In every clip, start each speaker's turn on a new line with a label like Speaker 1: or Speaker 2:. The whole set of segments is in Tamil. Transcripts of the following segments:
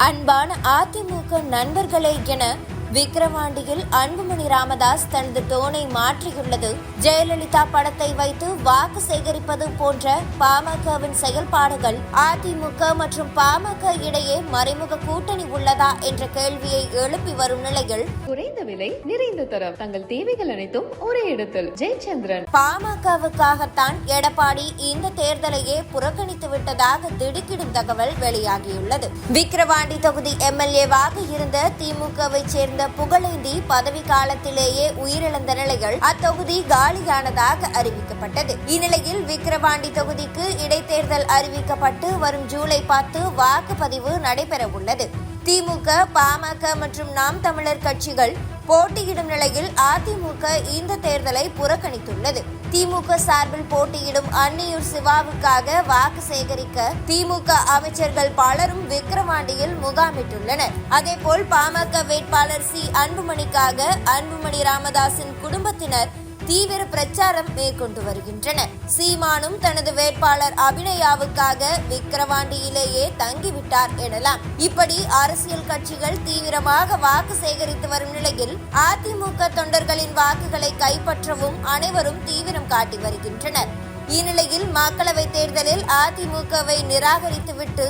Speaker 1: அன்பான அதிமுக நண்பர்களே என விக்கிரவாண்டியில் அன்புமணி ராமதாஸ் தனது டோனை மாற்றியுள்ளது. ஜெயலலிதா படத்தை வைத்து வாக்கு சேகரிப்பது போன்ற பாமகவின் செயல்பாடுகள் அதிமுக மற்றும் பாமக இடையே மறைமுக கூட்டணி உள்ளதா என்ற கேள்வியை எழுப்பி வரும் நிலையில்
Speaker 2: குறைந்த விலை நிறைந்த தரம். தங்கள் தேவைகள் அனைத்தும் ஒரே இடத்தில். ஜெயச்சந்திரன்.
Speaker 1: பாமகவுக்காகத்தான் எடப்பாடி இந்த தேர்தலையே புறக்கணித்து விட்டதாக திடுக்கிடும் தகவல் வெளியாகியுள்ளது. விக்கிரவாண்டி தொகுதி எம்எல்ஏவாக இருந்த திமுகவை சேர்ந்த புகழேந்தி பதவி காலத்திலேயே உயிரிழந்த நிலையில் அத்தொகுதி காலியானதாக அறிவிக்கப்பட்டது. இந்நிலையில் விக்கிரவாண்டி தொகுதிக்கு இடைத்தேர்தல் அறிவிக்கப்பட்டு வரும் ஜூலை பத்து வாக்குப்பதிவு நடைபெற உள்ளது திமுக பாமக மற்றும் நாம் தமிழர் கட்சிகள் போட்டியிடும் நிலையில் அதிமுக இந்த தேர்தலை புறக்கணித்துள்ளது. திமுக சார்பில் போட்டியிடும் அன்னியூர் சிவாவுக்காக வாக்கு சேகரிக்க திமுக அமைச்சர்கள் பலரும் விக்கிரவாண்டியில் முகாமிட்டுள்ளனர். அதேபோல் பாமக வேட்பாளர் சி. அன்புமணிக்காக அன்புமணி ராமதாஸின் குடும்பத்தினர் தீவிர பிரச்சாரம் மேற்கொண்டு வருகின்றனர் சீமானும் தனது வேட்பாளர் அபிநயாவுக்காக விக்கிரவாண்டியிலேயே தங்கிவிட்டார் எனலாம். இப்படி அரசியல் கட்சிகள் தீவிரமாக வாக்கு சேகரித்து வரும் நிலையில் அதிமுக தொண்டர்களின் வாக்குகளை கைப்பற்றவும் அனைவரும் தீவிரம் காட்டி வருகின்றனர். இந்நிலையில் மக்களவை தேர்தலில் அதிமுகவை நிராகரித்துவிட்டு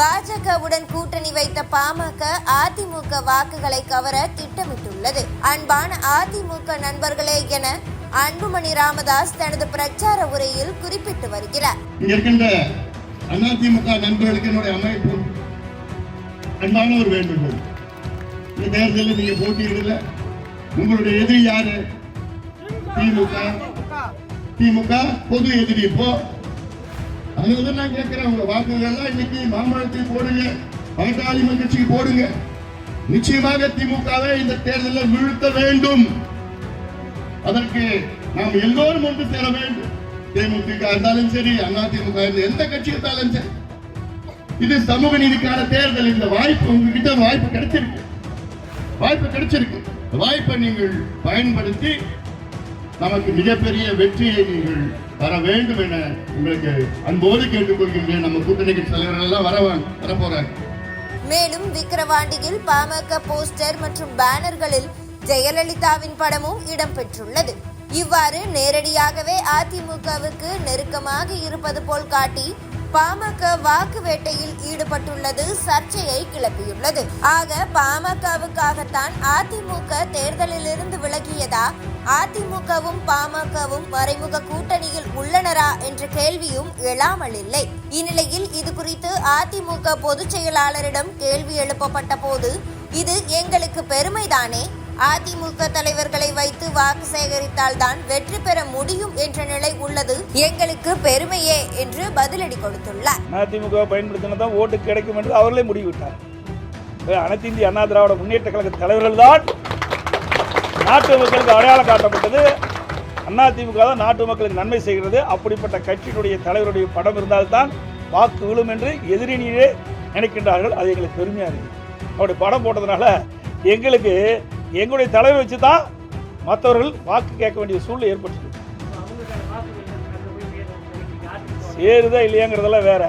Speaker 1: பாஜகவுடன் கூட்டணி வைத்த பாமக அதிமுக வாக்குகளை கவர திட்டமிட்டுள்ளது. அன்பான அதிமுக நண்பர்களே என அன்புமணி ராமதாஸ் தனது பிரச்சார உரையில் குறிப்பிட்டு வருகிறார்.
Speaker 3: இருக்கின்ற அதிமுக நண்பர்களுக்கு என்னுடைய அமைப்பு அன்பான ஒரு வேண்டுகோள். இந்த தேர்தலில் நீங்க போட்டியிடல. உங்களுடைய எதிரி யாரு? திமுக. திமுக பொது எதிரி இப்போ அதனால நான் கேட்கிறேன். உங்க வாக்குகள்லாம் இன்னைக்கு மாம்பழத்துக்கு போடுங்க. பாட்டாளி கட்சிக்கு போடுங்க. நிச்சயமாக திமுகவை இந்த தேர்தலில் வீழ்த்த வேண்டும். அதற்கு நாம் எல்லோரும் ஒன்று சேர வேண்டும். தேமுதிக இருந்தாலும் சரி அதிமுக எந்த கட்சி இருந்தாலும் சரி. இது சமூக நீதிக்கான தேர்தல். இந்த வாய்ப்பு உங்ககிட்ட வாய்ப்பு கிடைச்சிருக்கு. வாய்ப்பு கிடைச்சிருக்கு. வாய்ப்பை நீங்கள் பயன்படுத்தி நமக்கு மிகப்பெரிய வெற்றியை நீங்கள் வர வேண்டும் என உங்களுக்கு அன்போடு கேட்டுக்கொள்கின்றேன். நம்ம கூட்டணி தலைவர்கள் எல்லாம் வரவாங்க வரப்போறாங்க.
Speaker 1: மேலும் விக்கிரவாண்டியில் பாமக போஸ்டர் மற்றும் பேனர்களில் ஜெயலலிதாவின் படமும் இடம்பெற்றுள்ளது. இவ்வாறு நேரடியாகவே அதிமுகவுக்கு நெருக்கமாக இருப்பது போல் காட்டி பாமக வாக்கு வேட்டையில் ஈடுபட்டுள்ளது சர்ச்சையை கிளப்பியுள்ளது. ஆக பாமகவுக்காகத்தான் அதிமுக தேர்தலிலிருந்து விலகியதா? அதிமுகவும் பாமகவும் மறைமுக கூட்டணியில் உள்ளனரா என்ற கேள்வியும் எழாமல் இல்லை. இந்நிலையில் இது குறித்து அதிமுக பொதுச் செயலாளரிடம் கேள்வி எழுப்பப்பட்ட போது இது எங்களுக்கு பெருமைதானே? அதிமுக தலைவர்களை வைத்து வாக்கு சேகரித்தால் தான் வெற்றி பெற முடியும் என்ற நிலை உள்ளது. எங்களுக்கு பெருமையே என்று பதிலடி கொடுத்துள்ளார்.
Speaker 4: அதிமுக பயன்படுத்தினா தான் ஓட்டு கிடைக்கும் என்று அவர்களே முடிவிட்டார் அனைத்து இந்திய அண்ணா திராவிட முன்னேற்ற கழக தலைவர்கள் தான் நாட்டு மக்களுக்கு அடையாளம் காட்டப்பட்டது. அதிமுக தான் நாட்டு மக்களுக்கு நன்மை செய்கிறது. அப்படிப்பட்ட கட்சியினுடைய தலைவருடைய படம் இருந்தால்தான் வாக்கு விழும் என்று எதிரினியே நினைக்கின்றார்கள். அது எங்களுக்கு பெருமையாக இருக்குது. அவருடைய படம் போட்டதுனால எங்களுக்கு எங்களுடைய தலைவர் வச்சு தான் மற்றவர்கள் வாக்கு கேட்க வேண்டிய சூழ்நிலை ஏற்பட்டது சேருதா இல்லையாங்கிறதெல்லாம் வேற.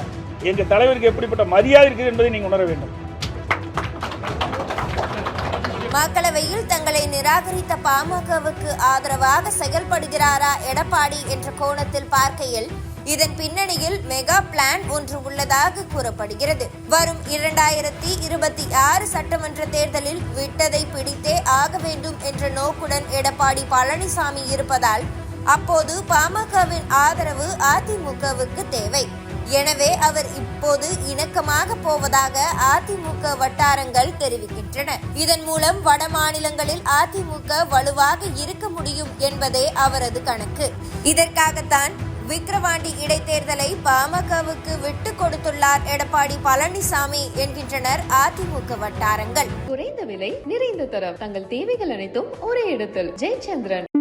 Speaker 4: எங்க தலைவருக்கு எப்படிப்பட்ட மரியாதை இருக்குது என்பதை நீங்க உணர வேண்டும்.
Speaker 1: மக்களவையில் தங்களை நிராகரித்த பாமகவுக்கு ஆதரவாக செயல்படுகிறாரா எடப்பாடி என்ற கோணத்தில் பார்க்கையில் இதன் பின்னணியில் மெகா பிளான் ஒன்று உள்ளதாக கூறப்படுகிறது. வரும் இரண்டாயிரத்தி இருபத்தி ஆறு சட்டமன்ற தேர்தலில் விட்டதை பிடித்தே ஆக வேண்டும் என்ற நோக்குடன் எடப்பாடி பழனிசாமி இருப்பதால் அப்போது பாமகவின் ஆதரவு அதிமுகவுக்கு தேவை. எனவே அவர் இப்போது இணக்கமாக போவதாக அதிமுக வட்டாரங்கள் தெரிவிக்கின்றன. இதன் மூலம் வட மாநிலங்களில் அதிமுக வலுவாக இருக்க முடியும் என்பதே அவரது கணக்கு. இதற்காகத்தான் விக்கிரவாண்டி இடைத்தேர்தலை பாமகவுக்கு விட்டு கொடுத்துள்ளார் எடப்பாடி பழனிசாமி என்கின்றனர் அதிமுக வட்டாரங்கள்.
Speaker 2: குறைந்த விலை நிறைந்த தரம். தங்கள் தேவைகள் அனைத்தும் ஒரே இடத்தில். ஜெயச்சந்திரன்.